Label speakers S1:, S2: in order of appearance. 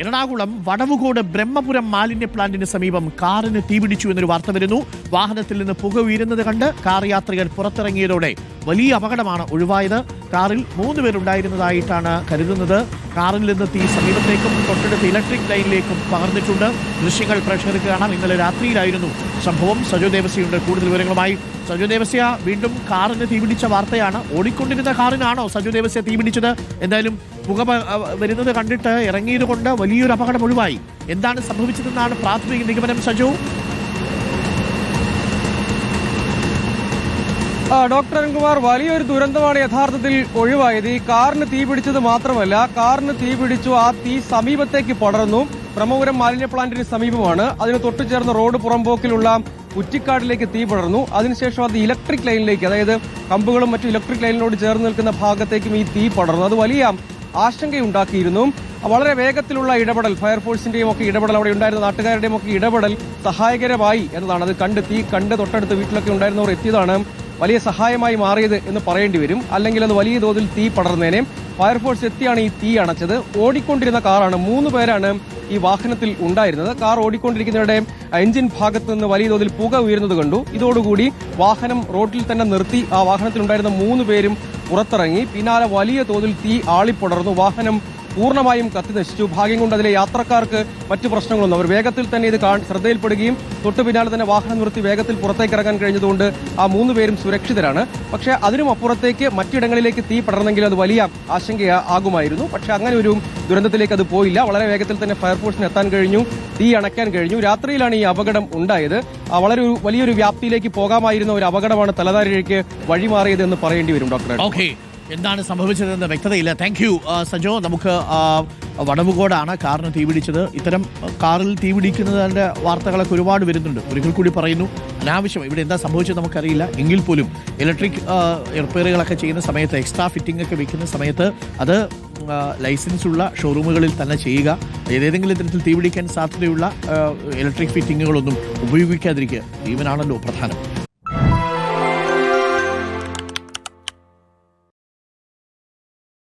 S1: എറണാകുളം വടവുകോട് ബ്രഹ്മപുരം മാലിന്യ പ്ലാന്റിന് സമീപം കാറിന് തീപിടിച്ചു എന്നൊരു വാർത്ത വരുന്നു. വാഹനത്തിൽ നിന്ന് പുക ഉയരുന്നത് കണ്ട് കാർ യാത്രികർ പുറത്തിറങ്ങിയതോടെ വലിയ അപകടമാണ് ഒഴിവായത്. കാറിൽ മൂന്ന് പേരുണ്ടായിരുന്നതായിട്ടാണ് കരുതുന്നത്. കാറിൽ നിന്ന് തീ സമീപത്തേക്കും തൊട്ടടുത്ത് ഇലക്ട്രിക് ലൈനിലേക്കും പകർന്നിട്ടുണ്ട്. ദൃശ്യങ്ങൾ പ്രേക്ഷകർക്ക് കാണാം. ഇന്നലെ രാത്രിയിലായിരുന്നു സംഭവം. സജോ ദേവസ്യയുണ്ട്. കൂടുതൽ വിവരങ്ങളുമായി സജു ദേവസ്യ. വീണ്ടും കാറിന് തീപിടിച്ച വാർത്തയാണ്. ഓടിക്കൊണ്ടിരുന്ന കാറിനാണോ സജു ദേവസ്യ തീപിടിച്ചത് എന്തായാലും പുക വരുന്നത് കണ്ടിട്ട് ഇറങ്ങിയത് കൊണ്ട് വലിയൊരു അപകടം ഒഴിവായി. എന്താണ് സംഭവിച്ചതെന്നാണ് പ്രാഥമിക നിഗമനം സജു?
S2: ഡോക്ടർ അരുൺകുമാർ വലിയൊരു ദുരന്തമാണ് യഥാർത്ഥത്തിൽ ഒഴിവായത്. ഈ കാറിന് തീ പിടിച്ചത് മാത്രമല്ല കാറിന് തീ പിടിച്ചു ആ തീ സമീപത്തേക്ക് പടർന്നു. ബ്രഹ്മപുരം മാലിന്യ പ്ലാന്റിന് സമീപമാണ്. അതിന് തൊട്ടു ചേർന്ന റോഡ് പുറംപോക്കിലുള്ള കുറ്റിക്കാടിലേക്ക് തീ പടർന്നു. അതിനുശേഷം അത് ഇലക്ട്രിക് ലൈനിലേക്ക് അതായത് കമ്പുകളും മറ്റു ഇലക്ട്രിക് ലൈനിനോട് ചേർന്ന് നിൽക്കുന്ന ഭാഗത്തേക്കും ഈ തീ പടർന്നു. അത് വലിയ ആശങ്കയുണ്ടാക്കിയിരുന്നു. വളരെ വേഗത്തിലുള്ള ഇടപെടൽ ഫയർഫോഴ്സിന്റെയും ഒക്കെ ഇടപെടൽ അവിടെ ഉണ്ടായിരുന്ന നാട്ടുകാരുടെയും ഒക്കെ ഇടപെടൽ സഹായകരമായി എന്നതാണ്. അത് കണ്ട് തീ കണ്ട് തൊട്ടടുത്ത് വീട്ടിലൊക്കെ ഉണ്ടായിരുന്നവർ എത്തിയതാണ്. വലിയ സഹായമായി മാറിയത് എന്ന് പറയേണ്ടി വരും. അല്ലെങ്കിൽ അത് വലിയ തോതിൽ തീ പടർന്നേനെ. ഫയർഫോഴ്സ് എത്തിയാണ് ഈ തീ അണച്ചത്. ഓടിക്കൊണ്ടിരുന്ന കാറാണ്. മൂന്ന് പേരാണ് ഈ വാഹനത്തിൽ ഉണ്ടായിരുന്നത്. കാർ ഓടിക്കൊണ്ടിരിക്കുന്നവരുടെ എഞ്ചിൻ ഭാഗത്ത് നിന്ന് വലിയ തോതിൽ പുക ഉയരുന്നത് കണ്ടു. ഇതോടുകൂടി വാഹനം റോഡിൽ തന്നെ നിർത്തി. ആ വാഹനത്തിൽ ഉണ്ടായിരുന്ന മൂന്ന് പേരും പുറത്തിറങ്ങി. പിന്നാലെ വലിയ തോതിൽ തീ ആളിപ്പടർന്നു. വാഹനം പൂർണമായും കത്തി നശിച്ചു. ഭാഗ്യം കൊണ്ട് അതിലെ യാത്രക്കാർക്ക് മറ്റു പ്രശ്നങ്ങളൊന്നും. അവർ വേഗത്തിൽ തന്നെ ഇത് ശ്രദ്ധയിൽപ്പെടുകയും തൊട്ടു പിന്നാലെ തന്നെ വാഹനം നിർത്തി വേഗത്തിൽ പുറത്തേക്ക് ഇറങ്ങാൻ കഴിഞ്ഞതുകൊണ്ട് ആ മൂന്ന് പേരും സുരക്ഷിതരാണ്. പക്ഷേ അതിനും അപ്പുറത്തേക്ക് മറ്റിടങ്ങളിലേക്ക് തീ പടർന്നെങ്കിൽ അത് വലിയ ആശങ്ക ആകുമായിരുന്നു പക്ഷേ അങ്ങനെ ഒരു ദുരന്തത്തിലേക്ക് അത് പോയില്ല. വളരെ വേഗത്തിൽ തന്നെ ഫയർഫോഴ്സിന് എത്താൻ കഴിഞ്ഞു. തീ അണയ്ക്കാൻ കഴിഞ്ഞു. രാത്രിയിലാണ് ഈ അപകടം ഉണ്ടായത്. വളരെ വലിയൊരു വ്യാപ്തിയിലേക്ക് പോകാമായിരുന്ന ഒരു അപകടമാണ് തലതാരിഴയ്ക്ക് വഴിമാറിയത് എന്ന് പറയേണ്ടി വരും ഡോക്ടർ
S1: ഓക്കെ. എന്താണ് സംഭവിച്ചതെന്ന് വ്യക്തതയില്ല. Thank you Sajo. നമുക്ക് വടവുകോടാണ് കാറിന് തീപിടിച്ചത് ഇത്തരം കാറിൽ തീപിടിക്കുന്നതിന്റെ വാർത്തകളൊക്കെ ഒരുപാട് വരുന്നുണ്ട്. ഒരിക്കൽ കൂടി പറയുന്നു അനാവശ്യം ഇവിടെ എന്താ സംഭവിച്ചത് നമുക്കറിയില്ല. എങ്കിൽ പോലും ഇലക്ട്രിക് റിപ്പയറുകളൊക്കെ ചെയ്യുന്ന സമയത്ത് എക്സ്ട്രാ ഫിറ്റിംഗ് ഒക്കെ വെക്കുന്ന സമയത്ത് അത് ലൈസൻസ് ഉള്ള ഷോറൂമുകളിൽ തന്നെ ചെയ്യുക. ഏതേതെങ്കിലും തരത്തിൽ തീപിടിക്കാൻ സാധ്യതയുള്ള ഇലക്ട്രിക് ഫിറ്റിങ്ങുകളൊന്നും ഉപയോഗിക്കാതിരിക്കുക. ജീവനാണല്ലോ പ്രധാനം.